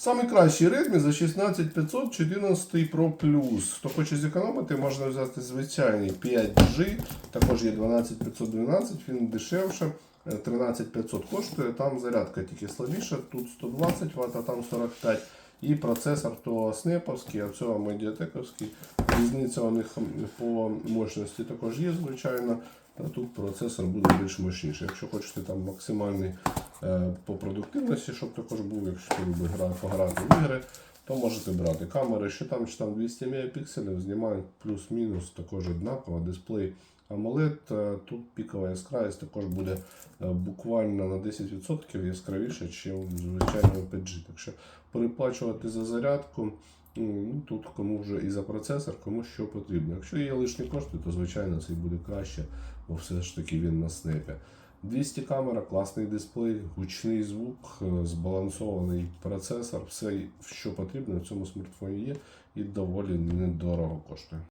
Самий кращий Redmi за 16500 14 Pro Plus. Хто хоче зекономити, можна взяти звичайний 5G, також є 12512, він дешевше. е, 13500 коштує, там зарядка тільки слабіша, тут 120 Вт, а там 45 І процесор то снеповський, а цього медіатековський. Різниця у них по мощності також є, звичайно. А тут процесор буде більш мощніший. Якщо хочете там максимальний е, по продуктивності, щоб також був, якщо любите гра, пограти в ігри, то можете брати камери, що там, що там 200 мегапікселів, знімають плюс-мінус також однаково. Дисплей AMOLED, е, тут пікова яскравість також буде е, буквально на 10% яскравіше, ніж в звичайному 5G. Так що переплачувати за зарядку. Ну, тут кому вже і за процесор, кому що потрібно. Якщо є лишні кошти, то звичайно це буде краще, бо все ж таки він на снепі. 200 камера, класний дисплей, гучний звук, е, збалансований процесор, все, що потрібно в цьому смартфоні є і доволі недорого коштує.